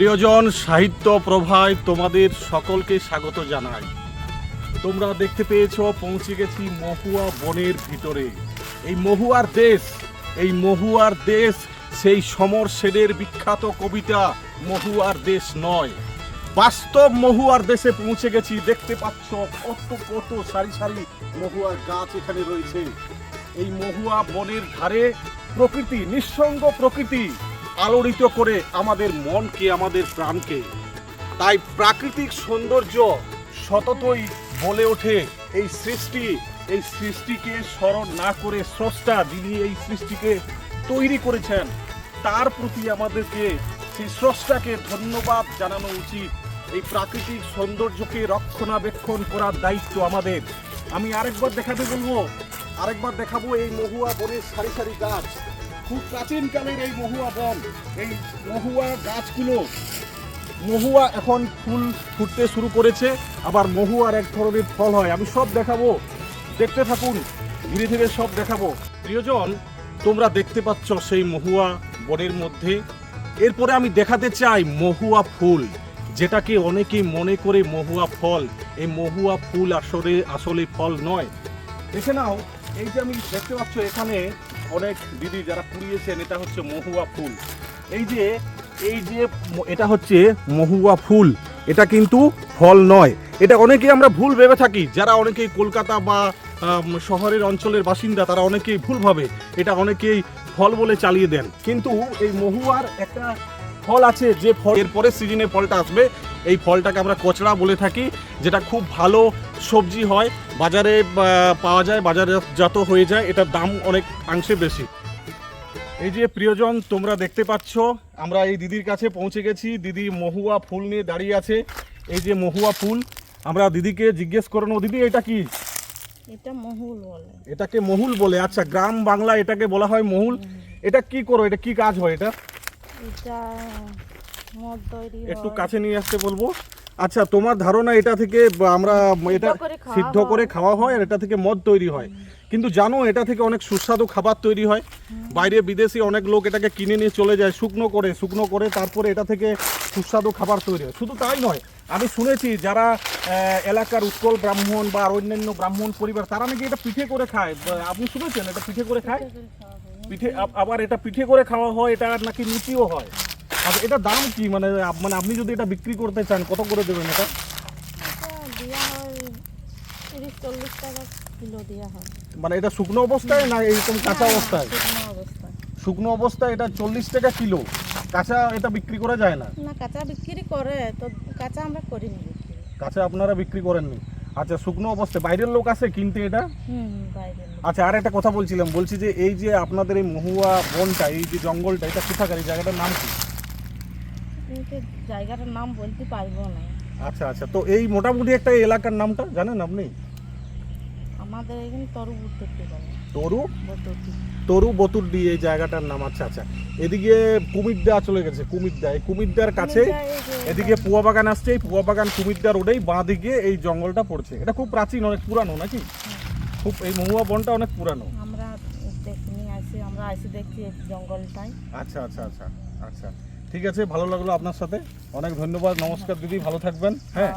প্রিয়জন, সাহিত্য প্রভায় তোমাদের সকলকে স্বাগত জানাই। তোমরা দেখতে পেয়েছ, পৌঁছে গেছি মহুয়া বনের ভিতরে। এই মহুয়ার দেশ, এই মহুয়ার দেশ, সেই সমর সেনের বিখ্যাত কবিতা মহুয়ার দেশ নয়। বাস্তব মহুয়ার দেশে পৌঁছে গেছি, দেখতে পাচ্ছ কত কত সারি সারি মহুয়ার গাছ এখানে রয়েছে। এই মহুয়া বনের ধারে প্রকৃতি, নিঃসঙ্গ প্রকৃতি আলোড়িত করে আমাদের মনকে, আমাদের প্রাণকে। তাই প্রাকৃতিক সৌন্দর্য সততই বলে ওঠে এই সৃষ্টি। এই সৃষ্টিকে স্মরণ না করে স্রষ্টা যিনি এই সৃষ্টিকে তৈরি করেছেন, তার প্রতি আমাদেরকে, সেই স্রষ্টাকে ধন্যবাদ জানানো উচিত। এই প্রাকৃতিক সৌন্দর্যকে রক্ষণাবেক্ষণ করার দায়িত্ব আমাদের। আমি আরেকবার দেখাতে বলব, আরেকবার দেখাবো এই মহুয়া বনের সারি সারি গাছ। খুব প্রাচীন কালের এই মহুয়া বন, এই মহুয়া গাছগুলো। মহুয়া এখন ফুল ফুটতে শুরু করেছে, আবার মহুয়ার এক ধরনের ফল হয়। আমি সব দেখাবো। দেখতে থাকুন, ধীরে ধীরে সব দেখাবো। প্রিয়জন, তোমরা দেখতে পাচ্ছ সেই মহুয়া বনের মধ্যে। এরপরে আমি দেখাতে চাই মহুয়া ফুল, যেটাকে অনেকেই মনে করে মহুয়া ফল। এই মহুয়া ফুল আসলে আসলে ফল নয়। দেখে নাও, এই যে আমি দেখতে পাচ্ছ এখানে অনেক দিদি যারা পুড়িয়েছেন এটা হচ্ছে মহুয়া ফুল। এই যে এই যে এটা হচ্ছে মহুয়া ফুল, এটা কিন্তু ফল নয়। এটা অনেকেই আমরা ভুল ভেবে থাকি। যারা অনেকেই কলকাতা বা শহরের অঞ্চলের বাসিন্দা, তারা অনেকেই ভুল ভাবে। এটা অনেকেই ফল বলে চালিয়ে দেন। কিন্তু এই মহুয়ার একটা ফল আছে, যে ফল এরপরে সিজনে ফলটা আসবে। এই ফলটাকে আমরা কচড়া বলে থাকি, যেটা খুব ভালো সবজি হয় বাজারে পাওয়া যায় বাজারজাত হয়ে যায় এটার দাম অনেক অংশে বেশি। এই যে প্রিয়জন তোমরা দেখতে পাচ্ছ আমরা এই দিদির কাছে পৌঁছে গেছি। দিদি মহুয়া ফুল নিয়ে দাঁড়িয়ে আছে। এই যে মহুয়া ফুল আমরা দিদিকে জিজ্ঞেস করানো দিদি এটা কি? এটা মহুল বলে। এটাকে মহুল বলে। আচ্ছা গ্রাম বাংলা এটাকে বলা হয় মহুল। এটা কি করো? এটা কি কাজ হয় এটা? এটা একটু কাছে নিয়ে আসতে বলব। আচ্ছা তোমার ধারণা এটা থেকে আমরা এটা সিদ্ধ করে খাওয়া হয় আর এটা থেকে মদ তৈরি হয়। কিন্তু জানো এটা থেকে অনেক সুস্বাদু খাবার তৈরি হয়। বাইরে বিদেশি অনেক লোক এটাকে কিনে নিয়ে চলে যায় শুকনো করে শুকনো করে তারপরে এটা থেকে সুস্বাদু খাবার তৈরি হয়। শুধু তাই নয় আমি শুনেছি যারা এলাকার উৎকল ব্রাহ্মণ বা আর অন্যান্য ব্রাহ্মণ পরিবার তারা নাকি এটা পিঠে করে খায়। আপনি শুনেছেন এটা পিঠে করে খায়। পিঠে আবার এটা পিঠে করে খাওয়া হয় এটা নাকি লুচিও হয়? আচ্ছা এটা দাম কি? মানে মানে আপনি যদি এটা বিক্রি করতে চান কত করে দেবেন এটা? মানে এটা শুকনো অবস্থায় না এরকম কাঁচা অবস্থায়? শুকনো অবস্থায়। এটা চল্লিশ টাকা কিলো। কাঁচা এটা বিক্রি করা যায় না? না কাঁচা বিক্রি করে তো কাঁচা আমরা বিক্রি। কাঁচা আপনারা বিক্রি করেননি? আচ্ছা শুকনো অবস্থায়। বাইরের লোক আসে কিনতে এটা। আচ্ছা আর একটা কথা বলছিলাম। বলছি যে এই যে আপনাদের এই মহুয়া বনটা এই যে জঙ্গলটা এটা কোথাকার? এই জায়গাটার নাম কি? কিন্তু জায়গাটার নাম বলতে পারব না। আচ্ছা আচ্ছা। তো এই মোটামুটি একটা এলাকার নামটা জানেন আপনি? আমাদের এখানে তরু উঠতে বলে তরু। তরু বতুরডি এই জায়গাটার নাম। আচ্ছা আচ্ছা। এদিকে কুমিরদা চলে গেছে কুমিরদা এই কুমিরদার কাছে এদিকে পুয়া বাগান আসছে এই পুয়া বাগান কুমিরদা রোডেই বাঁ দিকে এই জঙ্গলটা পড়ছে। এটা খুব প্রাচীন অনেক পুরানো নাকি? খুব এই মহুয়া বনটা অনেক পুরানো। আমরা দেখিনি আসি আমরা আসি দেখছি জঙ্গলটাই আচ্ছা আচ্ছা আচ্ছা আচ্ছা। ঠিক আছে ভালো লাগল আপনার সাথে। অনেক ধন্যবাদ নমস্কার দিদি ভালো থাকবেন। হ্যাঁ।